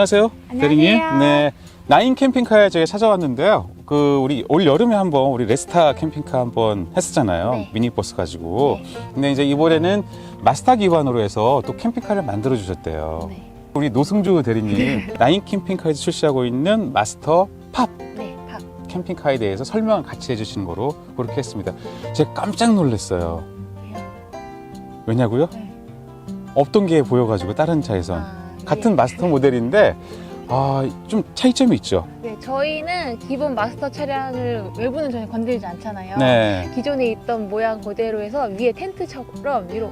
네, 안녕하세요. 대리님. 네. 나인 캠핑카에 제가 찾아왔는데요. 그 우리 올 여름에 한번 우리 레스타 캠핑카 한번 했었잖아요. 네. 미니버스 가지고. 네. 근데 이제 이번에는 마스터 기반으로 해서 또 캠핑카를 만들어 주셨대요. 네. 우리 노승주 대리님 나인 캠핑카에서 출시하고 있는 마스터 팝 네, 밥. 캠핑카에 대해서 설명을 같이 해주시는 거로 그렇게 했습니다. 제가 깜짝 놀랐어요. 왜냐고요? 네. 없던 게 보여가지고 다른 차에선 아, 네. 같은 마스터 모델인데 아, 좀 차이점이 있죠. 네, 저희는 기본 마스터 차량을 외부는 전혀 건드리지 않잖아요. 네. 기존에 있던 모양 그대로 해서 위에 텐트처럼 위로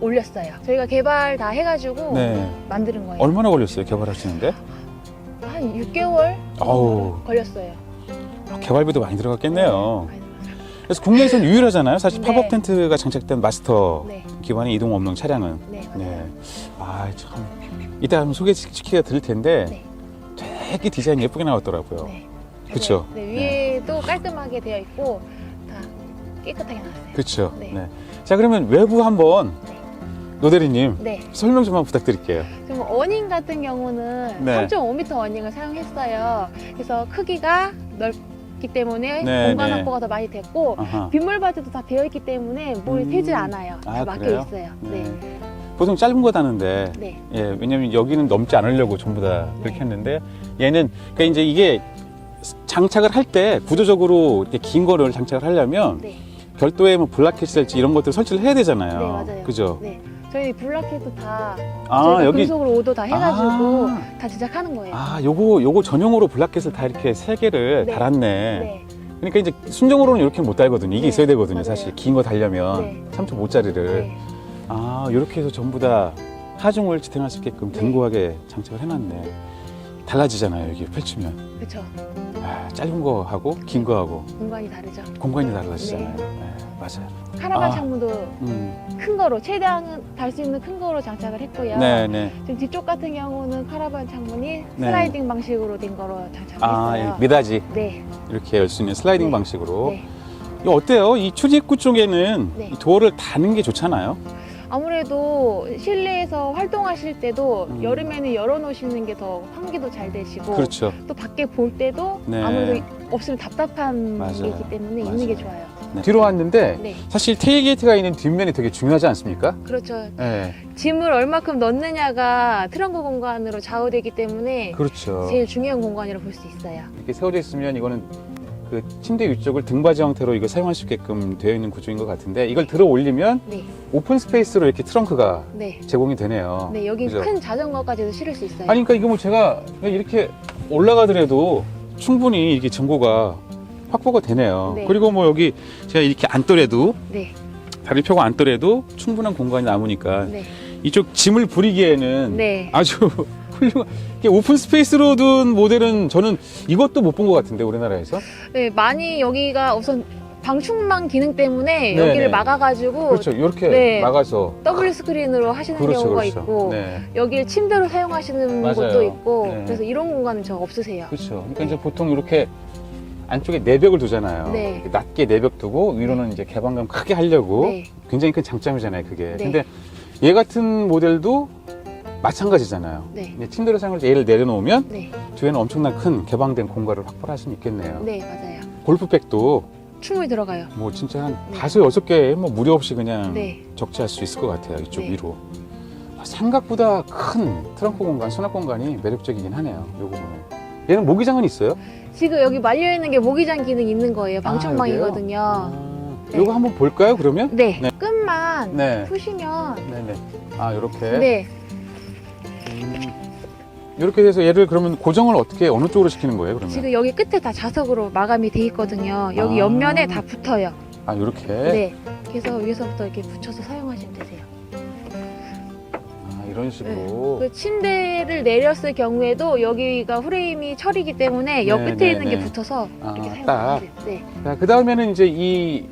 올렸어요. 저희가 개발 다 해가지고 네. 만드는 거예요. 얼마나 걸렸어요 개발하시는데? 한 6개월 아우 걸렸어요. 개발비도 많이 들어갔겠네요. 많이 들어갔어요. 그래서 국내에서는 유일하잖아요. 사실 네. 팝업 텐트가 장착된 마스터 네, 기반의 이동 없는 차량은. 네, 맞아요. 네. 아 참. 이따 한번 소개시켜 드릴 텐데 네. 되게 디자인 예쁘게 나왔더라고요. 네. 그쵸? 네, 네, 위에도 깔끔하게 되어 있고 다 깨끗하게 나왔어요. 그렇죠. 네. 네. 자 그러면 외부 한번 네. 노대리님 네. 설명 좀 한번 부탁드릴게요. 지금 어닝 같은 경우는 네. 3.5m 어닝을 사용했어요. 그래서 크기가 넓기 때문에 네, 공간 네. 확보가 더 많이 됐고 아하. 빗물 바지도 다 되어 있기 때문에 물이 음. 새지 않아요. 다 아, 막혀 그래요? 있어요. 네. 네. 보통 짧은 거 다는데 네. 예, 왜냐면 여기는 넘지 않으려고 전부 다 그렇게 네. 했는데 얘는 그러니까 이제 이게 장착을 할 때 구조적으로 이렇게 긴 거를 장착을 하려면 네. 별도의 뭐 블라켓이랄지 이런 것들을 설치를 해야 되잖아요. 네, 맞아요. 그죠? 네. 저희 블라켓도 다 아, 저희가 여기 금속으로 오도 다 해가지고 아, 다 제작하는 거예요. 아, 요거 요거 전용으로 블라켓을 다 이렇게 세 개를 네. 달았네. 네. 그러니까 이제 순정으로는 이렇게 못 달거든요. 이게 네, 있어야 되거든요. 맞아요. 사실 긴 거 달려면 네. 3.5짜리를. 네. 아, 이렇게 해서 전부 다 하중을 지탱할 수 있게끔 네. 견고하게 장착을 해놨네. 달라지잖아요, 이게 펼치면. 그렇죠. 아, 짧은 거 하고 긴 거 하고 공간이 다르죠. 공간이 달라지잖아요. 네, 맞아요. 카라반 아. 창문도 음, 큰 거로 최대한 달 수 있는 큰 거로 장착을 했고요. 네, 네. 지금 뒤쪽 같은 경우는 카라반 창문이 네. 슬라이딩 방식으로 된 거로 장착했어요. 아, 이 미닫이 네. 이렇게 열 수 있는 슬라이딩 네. 방식으로. 네. 이거 어때요? 이 출입구 쪽에는 네. 이 도어를 다는 게 좋잖아요. 아무래도 실내에서 활동하실 때도 음. 여름에는 열어놓으시는 게 더 환기도 잘 되시고 그렇죠. 또 밖에 볼 때도 네. 아무래도 없으면 답답한 맞아요. 게 있기 때문에 맞아요. 있는 게 좋아요. 네. 뒤로 왔는데 네, 사실 테일게이트가 있는 뒷면이 되게 중요하지 않습니까? 그렇죠. 네, 짐을 얼마큼 넣느냐가 트렁크 공간으로 좌우되기 때문에 그렇죠. 제일 중요한 공간이라고 볼 수 있어요. 이렇게 세워져 있으면 이거는 그 침대 위쪽을 등받이 형태로 이거 사용할 수 있게끔 되어 있는 구조인 것 같은데 이걸 들어 올리면 네, 오픈 스페이스로 이렇게 트렁크가 네, 제공이 되네요. 네 여기 그죠? 큰 자전거까지도 실을 수 있어요. 아니 그러니까 이거 뭐 제가 그냥 이렇게 올라가더라도 충분히 이렇게 전고가 확보가 되네요. 네. 그리고 뭐 여기 제가 이렇게 앉더라도 네, 다리 펴고 앉더라도 충분한 공간이 남으니까 네, 이쪽 짐을 부리기에는 네. 아주 훌륭한 오픈 스페이스로 둔 모델은 저는 이것도 못 본 것 같은데 우리나라에서 네, 많이 여기가 우선 방충망 기능 때문에 네, 여기를 네. 막아가지고 그렇죠 이렇게 네. 막아서 더블 스크린으로 하시는 그렇죠 경우가 그렇죠 있고 네 여기를 침대로 사용하시는 맞아요. 곳도 있고 네. 그래서 이런 공간은 저 없으세요. 그렇죠 그러니까 네. 이제 보통 이렇게 안쪽에 내벽을 두잖아요 네. 낮게 내벽 두고 위로는 이제 개방감 크게 하려고 네, 굉장히 큰 장점이잖아요 그게 네. 근데 얘 같은 모델도 마찬가지잖아요 네, 침대로 사용할 때 얘를 내려놓으면 네, 뒤에는 엄청난 큰 개방된 공간을 확보할 수는 있겠네요 네 맞아요. 골프백도 충분히 들어가요. 뭐 진짜 한 네. 다섯 여섯 개에 뭐 무리 없이 그냥 네, 적재할 수 있을 것 같아요 이쪽 네. 위로 아, 생각보다 큰 트렁크 공간 수납 공간이 매력적이긴 하네요 이 부분은 얘는 모기장은 있어요? 지금 여기 말려 있는 게 모기장 기능 있는 거예요. 아, 방충망이거든요. 아, 네. 이거 한번 볼까요 그러면? 네, 네. 끝만 네 푸시면 네네 아 이렇게 네, 이렇게 돼서 얘를 그러면 고정을 어떻게 어느 쪽으로 시키는 거예요 그러면? 지금 여기 끝에 다 자석으로 마감이 돼 있거든요. 여기 아. 옆면에 다 붙어요. 아 이렇게 네, 그래서 위에서부터 이렇게 붙여서 사용하시면 되세요. 아 이런 식으로 그 침대를 내렸을 경우에도 여기가 프레임이 철이기 때문에 옆 네, 끝에 네, 있는 네. 게 붙어서 아, 이렇게 딱. 사용하시면 돼요. 네. 자, 그 다음에는 이제 이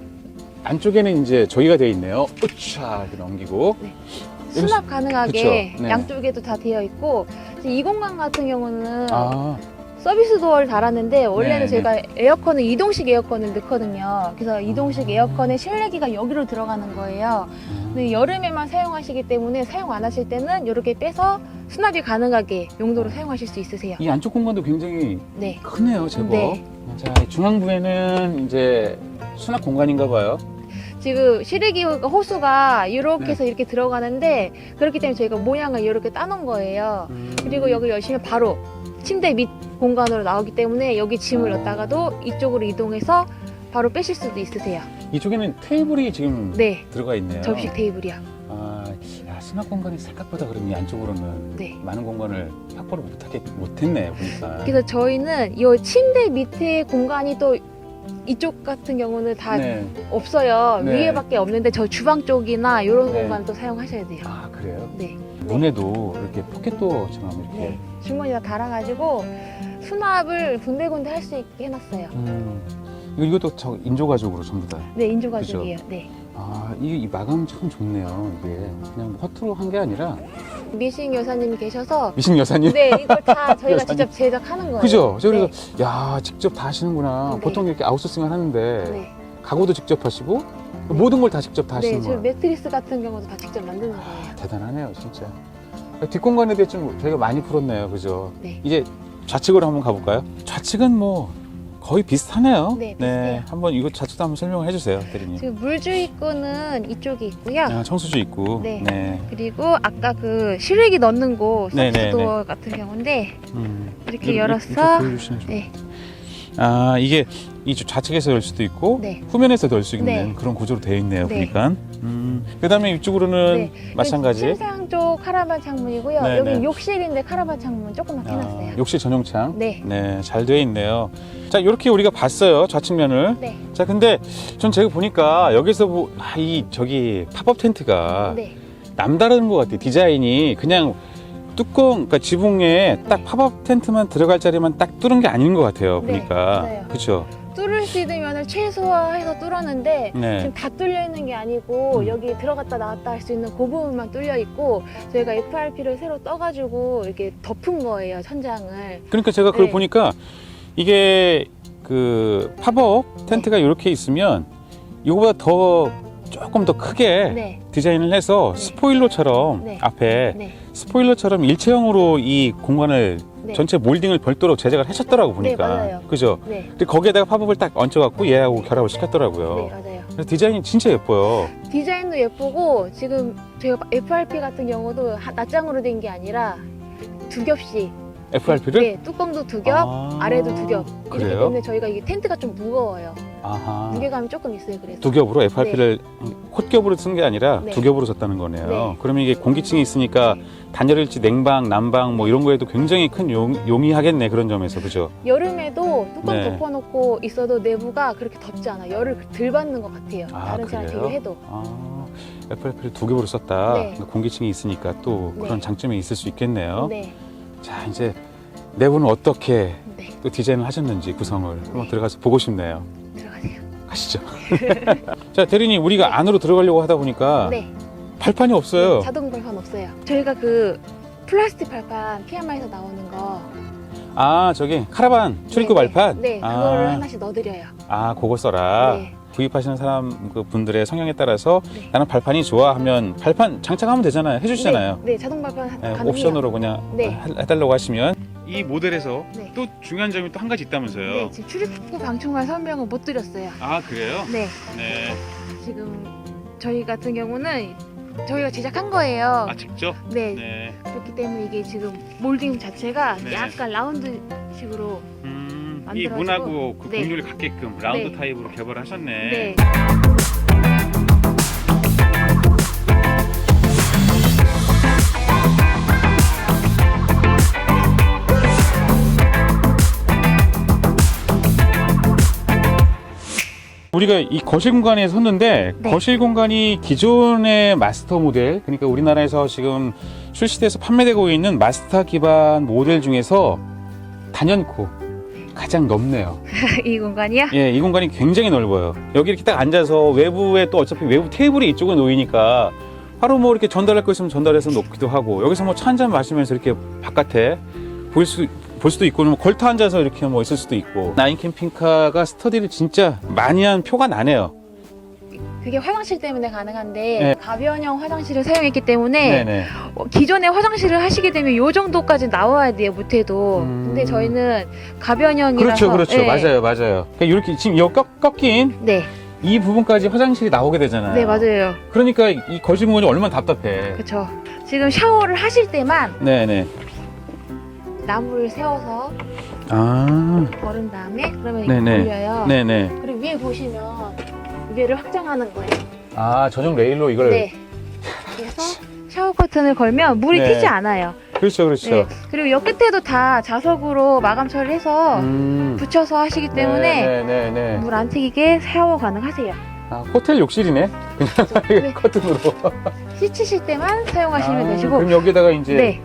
안쪽에는 이제 저희가 되어 있네요. 으차 이렇게 넘기고 수납 가능하게 그쵸, 네. 양쪽에도 다 되어 있고 이 공간 같은 경우는 아 서비스 도어를 달았는데 원래는 네, 제가 에어컨을 이동식 에어컨을 넣거든요. 그래서 이동식 에어컨에 실내기가 여기로 들어가는 거예요. 근데 여름에만 사용하시기 때문에 사용 안 하실 때는 이렇게 빼서 수납이 가능하게 용도로 사용하실 수 있으세요. 이 안쪽 공간도 굉장히 네. 크네요, 제법. 네. 자, 중앙부에는 이제 수납 공간인가 봐요. 지금 실외기 호수가 이렇게 네. 해서 이렇게 들어가는데 그렇기 때문에 저희가 모양을 이렇게 따놓은 거예요. 그리고 여기 열시면 바로 침대 밑 공간으로 나오기 때문에 여기 짐을 아. 넣다가도 이쪽으로 이동해서 바로 빼실 수도 있으세요. 이쪽에는 테이블이 지금 네. 들어가 있네요. 접식 테이블이요. 아, 야, 수납 공간이 생각보다 그럼 이 안쪽으로는 네. 많은 공간을 확보를 못하게 못했네 보니까. 그래서 저희는 이 침대 밑에 공간이 또 이쪽 같은 경우는 다 네. 없어요. 네. 위에밖에 없는데 저 주방 쪽이나 이런 네. 공간 또 사용하셔야 돼요. 아 그래요? 네. 문에도 이렇게 포켓도어처럼 이렇게. 네. 주머니가 달아가지고 수납을 군데군데 할 수 있게 해놨어요. 음. 이거 이것도 저 인조 가죽으로 전부 다. 네, 인조 가죽이에요. 네. 아, 이, 이 마감 참 좋네요. 이게 그냥 뭐 허투루 한 게 아니라 미싱 여사님이 계셔서 미신 여사님. 네, 이걸 다 저희가 여사님. 직접 제작하는 거예요. 그죠? 저 그래서 네. 야 직접 다 하시는구나. 네. 보통 이렇게 아웃소싱을 하는데 네. 가구도 직접 하시고 모든 걸 다 직접 다 네, 하시는 저 거예요. 매트리스 같은 경우도 다 직접 만드는 거예요. 아, 대단하네요, 진짜. 뒷공간에 대해 좀 저희가 많이 풀었네요, 그죠? 네. 이제 좌측으로 한번 가볼까요? 좌측은 뭐 거의 비슷하네요. 네, 비슷해요. 한번 이거 좌측도 한번 설명을 해주세요, 대리님. 지금 물주입구는 이쪽에 있고요. 아, 청수주 있고. 네. 네. 그리고 아까 그 실외기 넣는 곳 네, 네, 서비스도어 같은 경우인데 음. 이렇게 열어서. 네, 아 이게 이 좌측에서 열 수도 있고 네. 후면에서 열 수 있는 네. 그런 구조로 되어 있네요, 네. 보니까. 음. 그다음에 이쪽으로는 네. 마찬가지. 침상 쪽 카라반 창문이고요. 네, 여기 네. 욕실인데 카라반 창문 아, 해놨어요. 욕실 전용창. 네. 네, 잘 되어 있네요. 자, 이렇게 우리가 봤어요. 좌측면을. 네. 자, 근데 전 제가 보니까 여기서 뭐, 아, 이 저기 팝업 텐트가 네. 남다른 것 같아요. 디자인이 그냥 뚜껑, 그러니까 지붕에 딱 팝업 텐트만 들어갈 자리만 딱 뚫은 게 아닌 것 같아요. 네, 보니까. 맞아요. 그렇죠. 뚫을 수 있는 면을 최소화해서 뚫었는데 네. 지금 다 뚫려 있는 게 아니고 음. 여기 들어갔다 나왔다 할 수 있는 그 부분만 뚫려 있고 저희가 FRP를 새로 떠가지고 이렇게 덮은 거예요 천장을. 그러니까 제가 그걸 네. 보니까 이게 그 팝업 텐트가 이렇게 있으면 이거보다 더 조금 더 크게 네. 디자인을 해서 네. 스포일러처럼 네. 앞에 네. 스포일러처럼 일체형으로 이 공간을 네. 전체 몰딩을 별도로 제작을 하셨더라고 보니까 네, 맞아요. 그죠? 네. 근데 거기에다가 팝업을 딱 얹혀갖고 얘하고 결합을 시켰더라고요. 네, 맞아요. 그래서 디자인이 진짜 예뻐요. 디자인도 예쁘고 지금 저희가 FRP 같은 경우도 하- 낱장으로 된 게 아니라 두 겹씩 FRP를 네, 뚜껑도 두 겹, 아... 래도 두 겹. 이렇기 그래요? 때문에 저희가 이게 텐트가 좀 무거워요. 아하. 무게감이 조금 있어요. 그래서. 두 겹으로 FRP를 콧겹으로 쓴 게 아니라 네. 두 겹으로 썼다는 거네요. 네. 그러면 이게 공기층이 있으니까 네. 단열일지 냉방, 난방 뭐 이런 거에도 굉장히 큰 용, 용이하겠네 그런 점에서 그죠? 여름에도 뚜껑 네. 덮어놓고 있어도 내부가 그렇게 덥지 않아. 열을 덜 받는 것 같아요. 아, 다른 차랑 그래요? 비교해도. 아, FRP를 두 겹으로 썼다. 네. 공기층이 있으니까 또 네. 그런 장점이 있을 수 있겠네요. 네. 자 이제 내부는 어떻게 네. 또 디자인을 하셨는지 구성을 한번 들어가서 보고 싶네요. 들어가세요. 가시죠. 자 대리님 우리가 안으로 들어가려고 하다 보니까 네. 발판이 없어요. 네, 자동 발판 없어요. 저희가 그 플라스틱 발판 피아마에서 나오는 거. 아 저기 카라반 출입구 네, 네. 발판. 네, 아, 그거를 하나씩 넣어드려요. 아 그거 써라. 네. 구입하시는 사람 그 분들의 성향에 따라서 네. 나는 발판이 좋아 하면 발판 장착하면 되잖아요. 해주시잖아요. 네, 네, 자동 발판 하- 네, 가능해요. 옵션으로 그냥 네. 해- 해달라고 하시면 이 모델에서 네. 또 중요한 점이 또 한 가지 있다면서요. 네, 지금 출입구 방충망 설명을 못 드렸어요. 아 그래요? 네, 네. 지금 저희 같은 경우는 저희가 제작한 거예요. 아 직접? 네, 네. 그렇기 때문에 이게 지금 몰딩 자체가 네. 약간 라운드식으로 음, 이 만들어가지고, 문하고 그 네. 곡률이 같게끔 라운드 네. 타입으로 개발하셨네. 네. 우리가 이 거실 공간에 섰는데 네. 거실 공간이 기존의 마스터 모델 그러니까 우리나라에서 지금 출시돼서 판매되고 있는 마스터 기반 모델 중에서 단연코 가장 넓네요. 이 공간이요? 예, 이 공간이 굉장히 넓어요. 여기 이렇게 딱 앉아서 외부에 또 어차피 외부 테이블이 이쪽에 놓이니까 바로 뭐 이렇게 전달할 거 있으면 전달해서 놓기도 하고 여기서 뭐 차 한 잔 마시면서 이렇게 바깥에 볼 수 볼 수도 있고 뭐 걸터 앉아서 이렇게 뭐 있을 수도 있고 나인 캠핑카가 스터디를 진짜 많이 한 표가 나네요. 그게 화장실 때문에 가능한데 네. 가변형 화장실을 사용했기 때문에 네네. 어, 기존에 화장실을 하시게 되면 요 정도까지 나와야 돼요 못해도 음. 근데 저희는 가변형이라서 그렇죠, 그렇죠. 네. 맞아요, 맞아요. 그러니까 이렇게 지금 이 꺾, 꺾인 네, 이 부분까지 화장실이 나오게 되잖아요. 네 맞아요 그러니까 이 거실 공간이 얼마나 답답해. 그렇죠 지금 샤워를 하실 때만 네네. 나무를 세워서 아, 걸은 다음에 그러면 이렇게 네네. 돌려요 네네. 그리고 위에 보시면 위에를 확장하는 거예요 아, 전용 레일로 이걸. 네 그래서 샤워 커튼을 걸면 물이 네. 튀지 않아요 그렇죠, 그렇죠. 네. 그리고 옆 끝에도 다 자석으로 마감 처리해서 음. 붙여서 하시기 때문에 네 네네. 물안 튀기게 샤워 가능하세요. 아, 호텔 욕실이네. 그냥 네. 커튼으로. 씻으실 때만 사용하시면 아, 되시고. 그럼 여기다가 이제 네.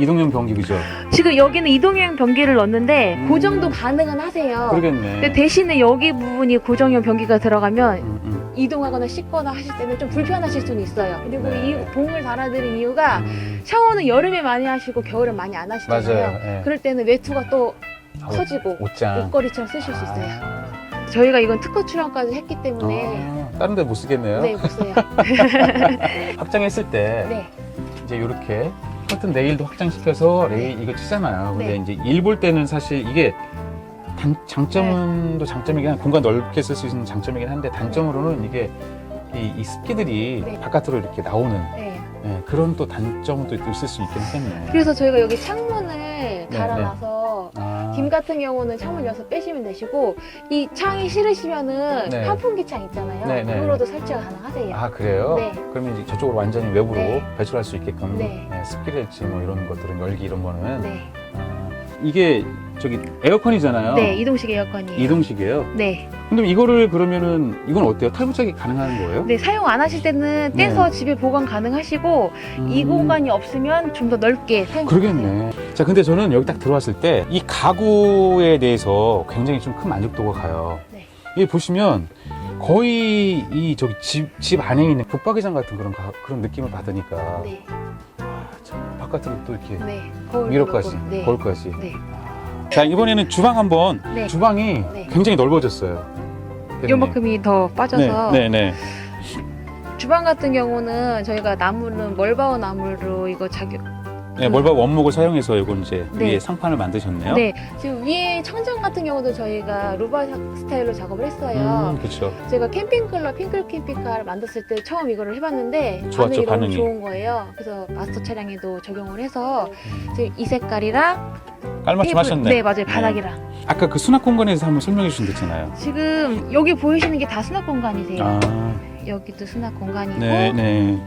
이동용 변기 그죠? 지금 여기는 이동형 변기를 넣었는데 음. 고정도 가능은 하세요. 그러겠네. 근데 대신에 여기 부분이 고정형 변기가 들어가면 음, 음. 이동하거나 씻거나 하실 때는 좀 불편하실 수는 있어요. 그리고 네. 이 봉을 달아드린 이유가 음, 샤워는 여름에 많이 하시고 겨울에 많이 안 하시잖아요. 맞아요. 예. 그럴 때는 외투가 또 아, 커지고 옷장. 옷걸이처럼 쓰실 수 있어요. 아, 저희가 이건 특허 출원까지 했기 때문에 아, 다른 데 못 쓰겠네요. 네, 못 써요. 확장했을 때 네. 이제 이렇게 커튼 레일도 확장시켜서 레일 이거 치잖아요. 근데 네. 이제 일 볼 때는 사실 이게 단, 장점은 또 장점이긴 한 공간 넓게 쓸 수 있는 장점이긴 한데 단점으로는 이게 이, 이 습기들이 네. 바깥으로 이렇게 나오는 네. 예, 그런 또 단점은 또 있을 수 있긴 하겠네. 그래서 저희가 여기 창문을 달아놔서 아, 김 같은 경우는 창문 열어서 빼시면 되시고 이 창이 싫으시면은 네. 환풍기 창 있잖아요. 네, 네. 그거로도 설치가 가능하세요. 아 그래요? 네. 그러면 이제 저쪽으로 완전히 외부로 네. 배출할 수 있게끔 네. 네, 습기랄지 뭐 이런 것들은 열기 이런 거는 네. 아, 이게 저기 에어컨이잖아요. 네, 이동식 에어컨이에요. 이동식이에요. 네. 근데 이거를 그러면은 이건 어때요? 탈부착이 가능한 거예요? 네, 사용 안 하실 때는 떼서 네. 집에 보관 가능하시고 이 음, 공간이 없으면 좀 더 넓게 사용하세요. 그러겠네. 자, 근데 저는 여기 딱 들어왔을 때 이 가구에 대해서 굉장히 좀 큰 만족도가 가요. 네. 이게 보시면 거의 이 저기 집, 집 안에 있는 붙박이장 같은 그런 가- 그런 느낌을 받으니까 네. 아, 참, 바깥으로 또 이렇게 네. 거울 그렇고, 네. 거울까지. 네. 자, 이번에는 주방 한번 네. 주방이 네. 굉장히 넓어졌어요. 요만큼이 더 빠져서 네, 네, 네. 주방 같은 경우는 저희가 나무는 멀바오 나무로 이거 자격 네, 멀바 원목을 사용해서 이건 이제 네. 위에 상판을 만드셨네요. 네, 지금 위에 천장 같은 경우도 저희가 루바 스타일로 작업을 했어요. 음, 그렇죠. 제가 캠핑클럽 핑클 캠핑카를 만들었을 때 처음 이거를 해봤는데 좋았죠, 반응이 너무 반응이. 좋은 거예요. 그래서 마스터 차량에도 적용을 해서 지금 이 색깔이랑 깔맞춤 테이블- 하셨네. 네, 맞아요. 바닥이랑. 아까 그 수납 공간에서 한번 설명해 주신댔잖아요. 지금 여기 보이시는 게 다 수납 공간이세요. 아, 여기도 수납 공간이고 네, 네.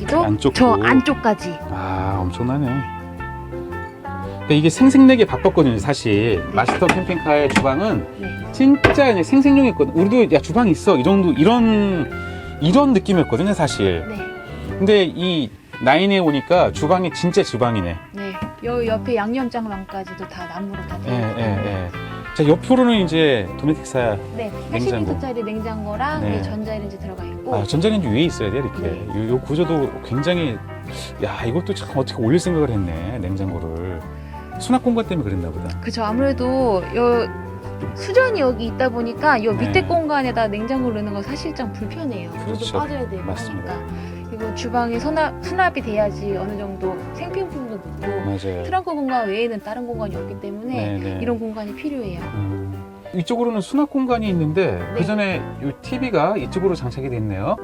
여기도 안쪽도. 저 안쪽까지. 아, 엄청나네. 그러니까 이게 생생내게 바꿨거든요, 사실. 네. 마스터 캠핑카의 주방은 네. 진짜 그냥 생생용이었거든. 우리도 야 주방 있어 이 정도 이런 이런 느낌이었거든요, 사실. 네. 근데 이 나인에 오니까 주방이 진짜 주방이네. 네. 여 옆에 양념장만까지도 다 나무로 다 예, 되어 예, 있고. 예. 자 옆으로는 이제 도메틱사 네. 냉장고. 80리터짜리 냉장고랑 네. 이 전자레인지 들어가 있 고. 아, 전자레인지 위에 있어야 돼 이렇게. 네. 요, 요 구조도 굉장히 야 이것도 참 어떻게 올릴 생각을 했네 냉장고를. 수납 공간 때문에 그랬나 보다. 그죠. 아무래도 요 수전이 여기 있다 보니까 요 네. 밑에 공간에다 냉장고를 넣는 건 사실상 불편해요. 물도 그렇죠. 빠져야 되고 맞습니다. 하니까. 그리고 주방에 수납, 수납이 돼야지 어느 정도 생필품도 넣고 맞아요. 트렁크 공간 외에는 다른 공간이 없기 때문에 네, 네. 이런 공간이 필요해요. 음. 이쪽으로는 수납 공간이 있는데 네. 그 전에 이 TV가 이쪽으로 장착이 됐네요.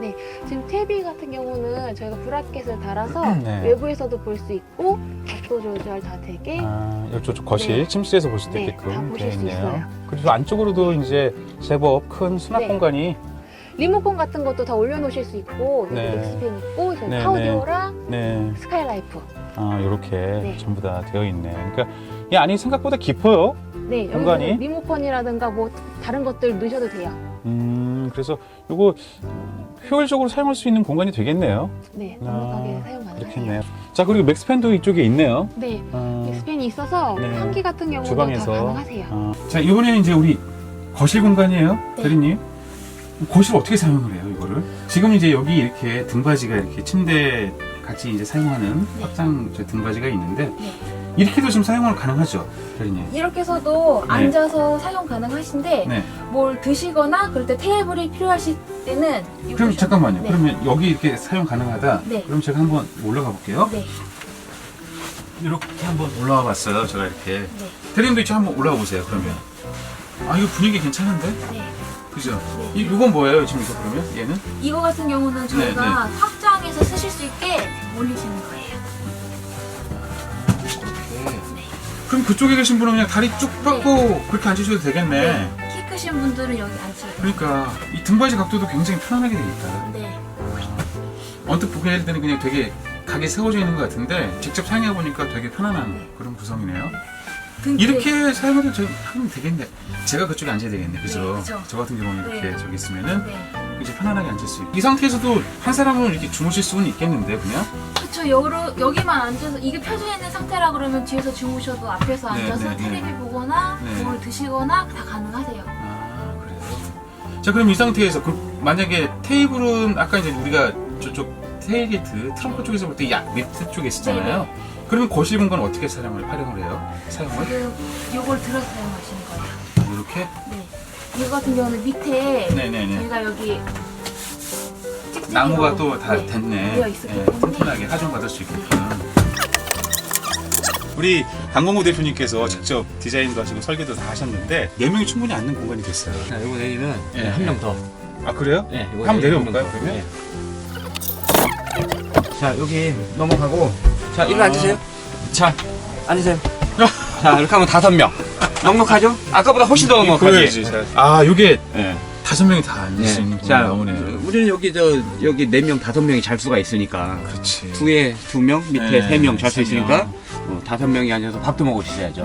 지금 TV 같은 경우는 저희가 브라켓을 달아서 네. 외부에서도 볼 수 있고 각도 조절 다 되게 아, 이쪽 거실 네. 침실에서 볼 수도 네, 있게끔 보실 되어 수 있네요. 그리고 안쪽으로도 이제 제법 큰 수납 네. 공간이 리모컨 같은 것도 다 올려놓으실 수 있고 여기 네. 넥스펜 있고 저희 네, 파우디오랑 네, 스카이라이프 아 이렇게 네. 전부 다 되어 있네. 그러니까 이 안이 생각보다 깊어요. 네 공간이? 여기서 리모컨이라든가 뭐 다른 것들 넣으셔도 돼요. 음, 그래서 이거 효율적으로 사용할 수 있는 공간이 되겠네요. 네 아, 넉넉하게 사용. 그렇겠네요. 자 그리고 맥스팬도 이쪽에 있네요. 네 아, 넥스펜이 있어서 네. 환기 같은 경우도 주방에서. 다 가능하세요. 아. 자 이번에는 이제 우리 거실 공간이에요, 네. 대리님. 거실 어떻게 사용을 해요, 이거를? 지금 이제 여기 이렇게 등받이가 이렇게 침대 같이 이제 사용하는 네. 확장 저 등받이가 있는데 이렇게도 지금 사용을 가능하죠, 대리님. 이렇게 해서도 네. 앉아서 사용 가능하신데 네. 뭘 드시거나 그럴 때 테이블이 필요하실 때는 이거 그럼 보셔- 잠깐만요. 네. 그러면 여기 이렇게 사용 가능하다. 네. 그럼 제가 한번 올라가 볼게요. 네. 이렇게 한번 올라와 봤어요. 제가 이렇게. 네. 대리님도 이쪽 한번 올라와 보세요. 그러면. 아 이거 분위기 괜찮은데? 네. 그죠? 네. 이 이건 뭐예요? 지금 이거 그러면 얘는? 이거 같은 경우는 저희가 네, 확장해서 쓰실 수 있게 올리시는 거예요. 그럼 그쪽에 계신 분은 그냥 다리 쭉 뻗고 그렇게 앉으셔도 되겠네. 네. 키 크신 분들은 여기 앉으세요. 그러니까 이 등받이 각도도 굉장히 편안하게 돼 있다. 네. 언뜻 보게 될 때는 그냥 되게 각이 세워져 있는 것 같은데 직접 사용해 보니까 되게 편안한 네. 그런 구성이네요. 등 이렇게 사용해도 저- 하면 되겠네. 제가 그쪽에 앉아야 되겠네, 그죠? 네, 그죠. 저 같은 경우는 이렇게 네. 저기 있으면은 네. 이제 편안하게 앉을 수 있고 이 상태에서도 한 사람은 이렇게 주무실 수는 있겠는데 그냥? 그쵸 여기로, 여기만 앉아서 이게 펴져 있는 상태라 그러면 뒤에서 주무셔도 앞에서 네, 앉아서 네, 네. 테레비 보거나 네. 뭘 드시거나 다 가능하세요. 아 그래요. 자 그럼 이 상태에서 그 만약에 테이블은 아까 이제 우리가 저쪽 테일게이트 트렁크 쪽에서 볼 때약 밑에 쪽에 있었잖아요. 네, 그러면 거실 공간 어떻게 사용을 활용을 해요? 사용을 지금 요걸 들어서 사용하시는 거예요. 이렇게? 네. 이거 같은 경우는 밑에 네네네. 저희가 여기 찍찍이로 나무가 또 다 네, 됐네. 되어 있었기 네, 때문에 튼튼하게 하중 받을 수 있게끔. 우리 강건구 대표님께서 직접 디자인도 하시고 설계도 다 하셨는데 네 명이 충분히 앉는 공간이 됐어요. 자, 요거 내리는 예, 한 예. 명 더. 아 그래요? 예, 요거 한번 내려볼까요, 한명 더. 그러면? 예. 자, 여기 넘어가고. 자, 일로 아. 앉으세요. 자, 앉으세요. 자, 이렇게 하면 다섯 명. 넉넉하죠? 아까보다 훨씬 더 넉넉하지. 아 이게 예. 다섯 명이 다 앉을 수 있는 예. 자, 나오네요. 우리는 여기 저 여기 네 명, 다섯 명이 잘 수가 있으니까 그렇지. 두에 두 명, 밑에 네, 세명 잘 수세 있으니까 명. 어, 다섯 명이 앉아서 밥도 먹을 수 있어야죠.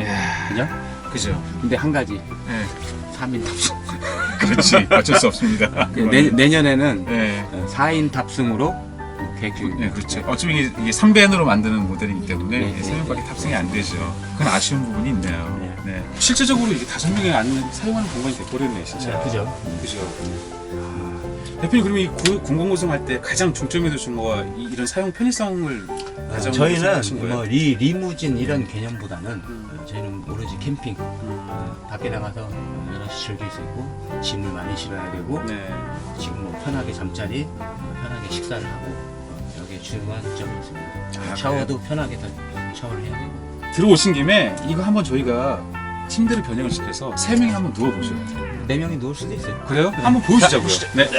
그죠? 그죠. 근데 한 가지 예. 3인 탑승. 그렇지. 어쩔 수 없습니다. 내, 내년에는 네. 어, 4인 탑승으로 계획 중입니다. 네, 그렇죠. 어차피 이게, 이게 3배안으로 만드는 모델이기 때문에 네, 네, 세 명밖에 탑승이 안 되죠. 그건 아쉬운 부분이 있네요. 네. 네. 실제적으로 이게 다섯 명이 앉는 사용하는 공간이 돼버렸네, 진짜. 그죠? 그죠. 아, 대표님 그러면 이 고- 공공구성 할 때 가장 중점에 두신 거와 이, 이런 사용 편의성을 가장 저희는 하신 거예요? 뭐 리, 리무진 이런 개념보다는 음. 어, 저희는 오로지 캠핑 어, 밖에 나가서 여럿이 즐길 수 있고 짐을 많이 실어야 되고 네. 지금 뭐 편하게 잠자리 뭐 편하게 식사를 하고 어, 여기에 중요한 점이 있습니다 아, 샤워도 편하게 더 샤워를 해야 되고 들어오신 김에 이거 한번 저희가 침대를 변형을 시켜서 세 명이 한번 누워보죠. 네 명이 누울 수도 있어요 그래요? 한번 보여주자고요. 네.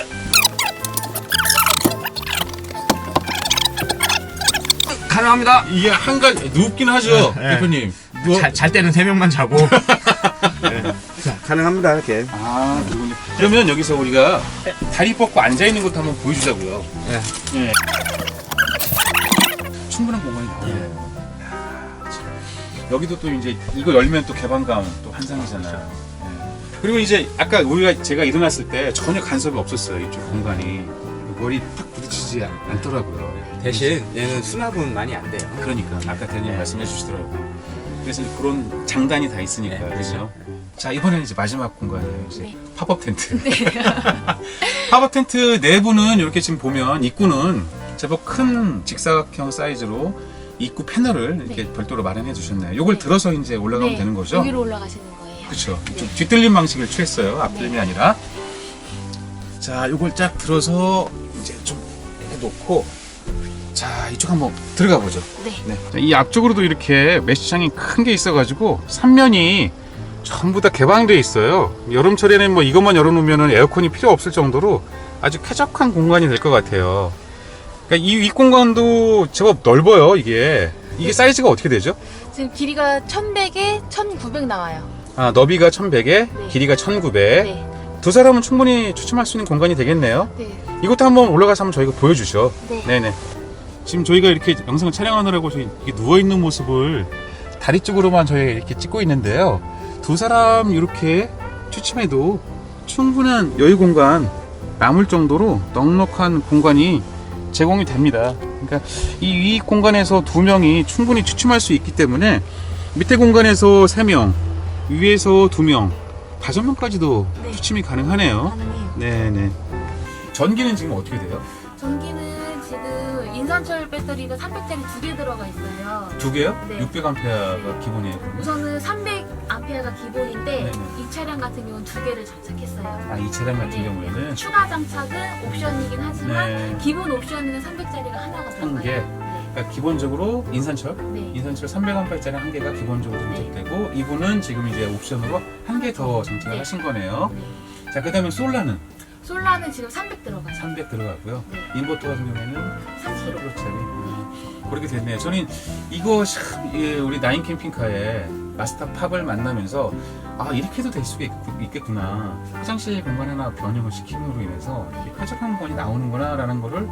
가능합니다 이게 한간 눕긴 하죠, 네. 대표님. 누워. 자, 잘 때는 세 명만 자고 네. 자, 가능합니다 이렇게 아, 그러군요. 그러면 여기서 우리가 다리 뻗고 앉아 있는 것도 한번 보여주자고요. 네. 예. 충분한 참. 여기도 또 이제 이거 열면 또 개방감 또 환상이잖아요. 예. 그리고 이제 아까 우리가 제가 일어났을 때 전혀 간섭이 없었어요. 이쪽 공간이 머리 탁 부딪히지 않, 않더라고요. 대신 얘는 수납은 많이 안 돼요 그러니까 아까 대님 네. 말씀해 주시더라고요. 그래서 그런 장단이 다 있으니까 네, 그죠? 자 이번에는 이제 마지막 공간이에요. 이제 네. 팝업 텐트. 팝업 텐트 내부는 이렇게 지금 보면 입구는 제법 큰 직사각형 사이즈로 입구 패널을 이렇게 네. 별도로 마련해 주셨네요. 이걸 네. 들어서 이제 올라가면 네, 되는 거죠? 여기로 올라가시는 거예요. 그렇죠. 네. 좀 뒤틀림 방식을 취했어요. 앞틀림이 네. 아니라. 자, 요걸 쫙 들어서 이제 좀 해놓고 자, 이쪽 한번 들어가 보죠. 네. 네. 자, 이 앞쪽으로도 이렇게 메시장이 큰 게 있어가지고 삼면이 전부 다 개방되어 있어요. 여름철에는 뭐 이것만 열어놓으면 에어컨이 필요 없을 정도로 아주 쾌적한 공간이 될 것 같아요. 그러니까 이 윗공간도 제법 넓어요, 이게. 이게 사이즈가 어떻게 되죠? 지금 길이가 1100에 1900 나와요. 아, 너비가 1100에 길이가 1900. 네. 두 사람은 충분히 추첨할 수 있는 공간이 되겠네요. 네. 이것도 한번 올라가서 한번 저희가 보여주죠. 네. 네네. 지금 저희가 이렇게 영상을 촬영하느라고 저희 이렇게 누워있는 모습을 다리 쪽으로만 저희가 이렇게 찍고 있는데요. 두 사람 이렇게 취침해도 충분한 여유 공간 남을 정도로 넉넉한 공간이 제공이 됩니다. 그러니까 이 위 공간에서 두 명이 충분히 취침할 수 있기 때문에 밑에 공간에서 세 명, 위에서 두 명, 다섯 명까지도 네. 취침이 가능하네요. 가능해요. 네네. 전기는 지금 어떻게 돼요? 전기는 인산철 배터리가 300짜리 두 개 들어가 있어요. 두 개요? 네. 600A가 기본이에요. 그러면? 우선은 300A가 기본인데 네네. 이 차량 같은 경우는 두 개를 장착했어요. 아, 이 차량 같은 네. 경우에는 추가 장착은 옵션이긴 하지만 네. 기본 옵션에는 300짜리가 하나가 들어가요. 개. 그러니까 기본적으로 인산철 네. 네. 인산철 300A짜리 한 개가 기본적으로 네. 장착되고 이분은 지금 이제 옵션으로 한 개 더 장착을 네. 하신 거네요. 네. 자, 그다음에 솔라는 솔라는 지금 300 들어가요. 300 들어가고요. 네. 인버터 같은 경우에는 40kg. 1kg짜리 그렇게 됐네요. 저는 이거 참 예, 우리 나인 캠핑카에 마스터 팝을 만나면서 아 이렇게도 될 수가 있, 겠구나 화장실 공간 하나 변형을 시킴으로 인해서 이 쾌적한 공간이 나오는구나라는 거를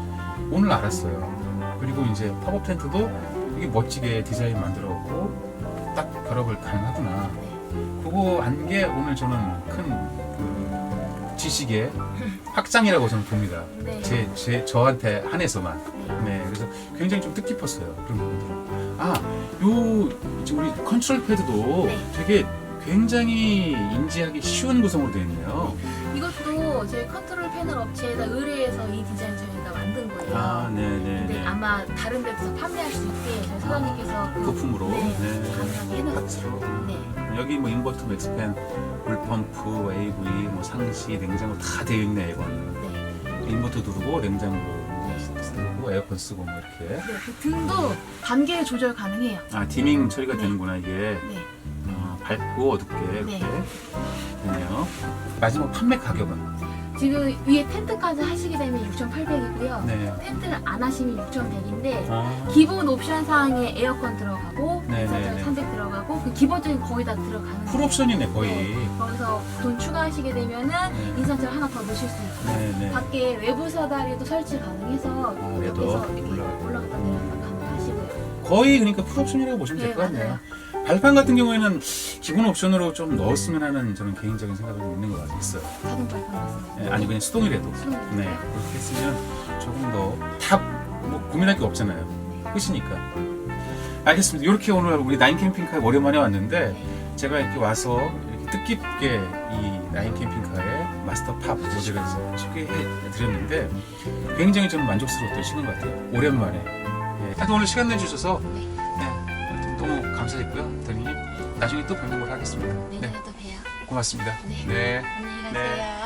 오늘 알았어요. 그리고 이제 팝업 텐트도 이게 멋지게 디자인 만들었고 딱 결합을 가능하구나. 그거 안 게 오늘 저는 큰 그, 지식의 확장이라고 저는 봅니다. 네. 제, 제 저한테 한해서만. 네. 네, 그래서 굉장히 좀 뜻깊었어요. 그런 부분들은. 아, 요, 이제 우리 컨트롤 패드도 네. 되게 굉장히 인지하기 쉬운 구성으로 되어 있네요. 이것도 저희 컨트롤 패널 업체에다 의뢰해서 이 디자인 저희가 만든 거예요. 아, 네네. 네. 아마 다른 데서 판매할 수 있게 저희 사장님께서 그- 부품으로. 네, 네. 가능하게 해놨어요. 파츠로. 네. 여기 뭐 인버터, 맥스팬, 물펌프, AV, 뭐 상시, 냉장고 다 되어 있네, 이건. 네. 인버터 누르고 냉장고 쓰고 에어컨 쓰고 뭐 이렇게. 네. 그 등도 단계 조절 가능해요. 아, 디밍 처리가 네. 되는구나, 이게. 네. 어, 밝고 어둡게 이렇게 네. 되네요. 마지막 판매 가격은? 지금 위에 텐트까지 하시게 되면 6,800이고요. 네. 텐트를 안 하시면 6,100인데 아, 기본 옵션 사항에 에어컨 들어가고 네, 네, 네. 300 들어가고 그 기본적인 거의 다 들어가는 풀 거예요. 옵션이네, 거의. 네. 거기서 돈 추가하시게 되면은 네. 인산철 하나 더 넣으실 수 있고 네, 네. 밖에 외부 사다리도 설치 가능해서 옆에서 이렇게 올라가고. 올라갔다 내려갔다 가능하시고요. 거의 그러니까 풀 옵션이라고 보시면 네, 될 것 같네요. 맞아요. 발판 같은 경우에는 기본 옵션으로 좀 넣었으면 하는 저는 개인적인 생각이 좀 있는 것 같아요. 자동 발판. 네, 아니 그냥 수동이라도. 네, 그렇게 했으면 조금 더다뭐 고민할 게 없잖아요. 끝이니까. 알겠습니다. 이렇게 오늘 우리 나인 캠핑카에 오랜만에 왔는데 네. 제가 이렇게 와서 이렇게 뜻깊게 이 나인 캠핑카의 마스터 팝 모델을 소개해 드렸는데 굉장히 저는 만족스러웠던 시간 같아요. 오랜만에. 예. 하여튼 오늘 시간 내주셔서 너무 감사했고요. 대리님 나중에 또 뵙는 걸로 하겠습니다. 내년에 또 봬요. 고맙습니다. 네. 네. 안녕히 네. 가세요.